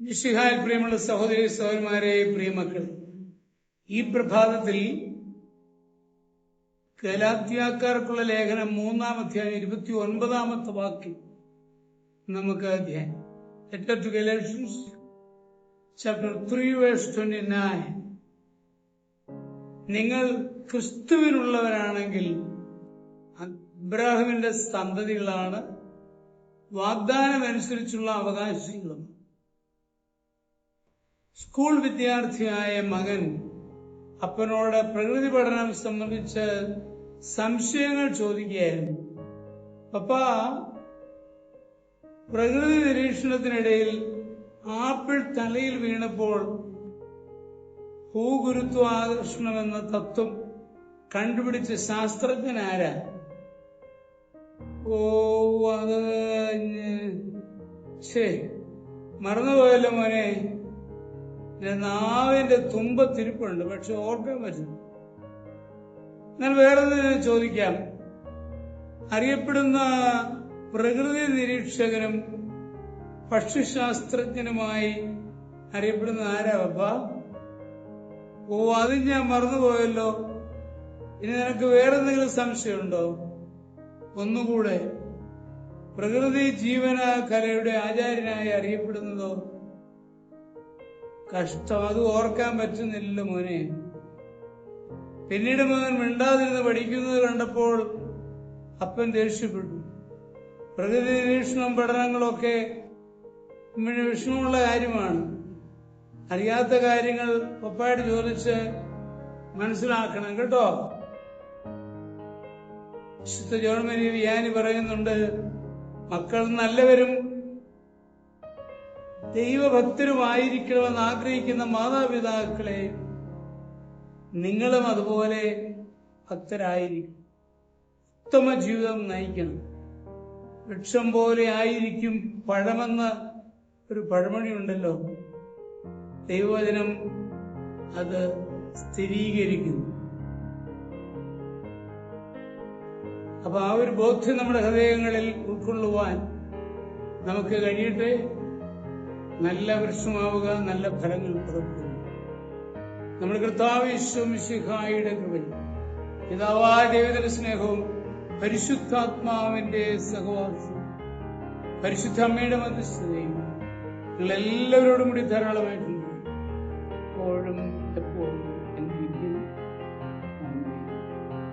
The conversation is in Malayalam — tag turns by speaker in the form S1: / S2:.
S1: നിഷിഹാൽ പ്രിയമുള്ള സഹോദരി സഹോദരന്മാരെ പ്രിയമക്കൾ ഈ പ്രഭാതത്തിൽ ഗലാത്യാക്കാർക്കുള്ള ലേഖനം മൂന്നാം അധ്യായം ഇരുപത്തി ഒൻപതാമത്തെ വാക്യം നമുക്ക് അധ്യായം. നിങ്ങൾ ക്രിസ്തുവിനുള്ളവരാണെങ്കിൽ അബ്രാഹിമിന്റെ സന്തതികളാണ്. വാഗ്ദാനം അനുസരിച്ചുള്ള അവകാശികളും സ്കൂൾ വിദ്യാർത്ഥിയായ മകൻ അപ്പനോട് പ്രകൃതി പഠനം സംബന്ധിച്ച് സംശയങ്ങൾ ചോദിക്കുകയായിരുന്നു. പപ്പ പ്രകൃതി നിരീക്ഷണത്തിനിടയിൽ ആപ്പിൾ തലയിൽ വീണപ്പോൾ ഭൂഗുരുത്വാകർഷണം എന്ന തത്വം കണ്ടുപിടിച്ച ശാസ്ത്രജ്ഞനാര ഓ അത് ശരി മറന്നുപോയല്ലോ മോനെ. നാവിന്റെ തുമ്പത്തിരിപ്പുണ്ട് പക്ഷെ ഓർക്കാൻ പറ്റുന്നു എന്നാൽ വേറെ ചോദിക്കാം. അറിയപ്പെടുന്ന പ്രകൃതി നിരീക്ഷകനും പക്ഷിശാസ്ത്രജ്ഞനുമായി അറിയപ്പെടുന്ന ആരാ പപ്പ ഓ അത് ഞാൻ മറന്നുപോയല്ലോ. ഇനി നിനക്ക് വേറെ എന്തെങ്കിലും സംശയമുണ്ടോ? ഒന്നുകൂടെ. പ്രകൃതി ജീവന കലയുടെ ആചാര്യനായി അറിയപ്പെടുന്നതോ കഷ്ടം അത് ഓർക്കാൻ പറ്റുന്നില്ല മോനെ. പിന്നീട് മകൻ മിണ്ടാതിരുന്ന് പഠിക്കുന്നത് കണ്ടപ്പോൾ അപ്പൻ ദേഷ്യപ്പെട്ടു. പ്രകൃതി നിരീക്ഷണം പഠനങ്ങളൊക്കെ വിഷമമുള്ള കാര്യമാണ്. അറിയാത്ത കാര്യങ്ങൾ പപ്പായിട്ട് ചോദിച്ച് മനസ്സിലാക്കണം കേട്ടോ. വിശുദ്ധ ജോൺമരി വിയാനി പറയുന്നുണ്ട് മക്കൾ നല്ലവരും ദൈവഭക്തരുമായിരിക്കണമെന്ന് ആഗ്രഹിക്കുന്ന മാതാപിതാക്കളെ നിങ്ങളും അതുപോലെ ഭക്തരായിരിക്കും ഉത്തമ ജീവിതം നയിക്കണം. വൃക്ഷം പോലെ ആയിരിക്കും പഴമെന്ന് ഒരു പഴമണിയുണ്ടല്ലോ ദൈവവചനം അത് സ്ഥിരീകരിക്കുന്നു. അപ്പൊ ആ ഒരു ബോധ്യം നമ്മുടെ ഹൃദയങ്ങളിൽ ഉൾക്കൊള്ളുവാൻ നമുക്ക് കഴിയട്ടെ. നല്ല വൃക്ഷമാവുക നല്ല ഫലങ്ങൾ പുറപ്പെടുക നമ്മൾ കർത്താവ് വിശ്വമിശിഹായുടെ കൃപയും പിതാവായ ദൈവത്തിന്റെ സ്നേഹവും പരിശുദ്ധാത്മാവിന്റെ സഹവാസവും പരിശുദ്ധ അമ്മയുടെ മധ്യസ്ഥതയും നിങ്ങൾ എല്ലാവരോടും കൂടി ധാരാളമായിട്ടുണ്ട്. എപ്പോഴും എപ്പോഴും